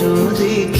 প্রেম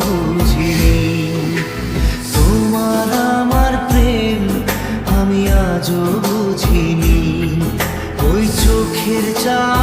বুঝিনি। তোমার আমার প্রেম আমি আজ বুঝিনি। ওই চোখের চা